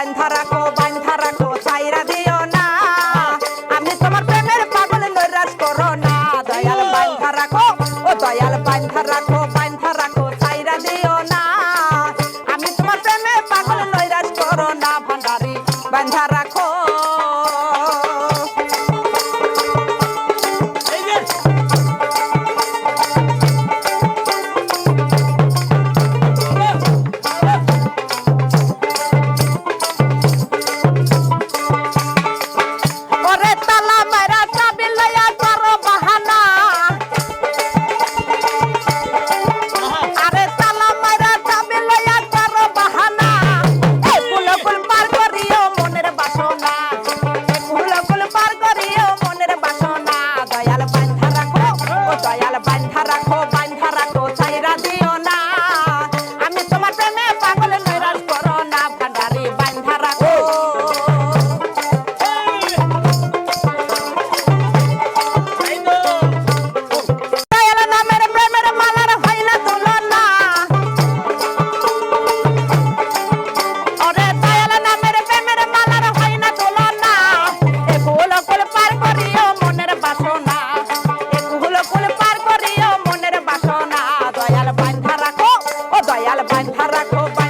বান্ধা রাখো মাথা রাখো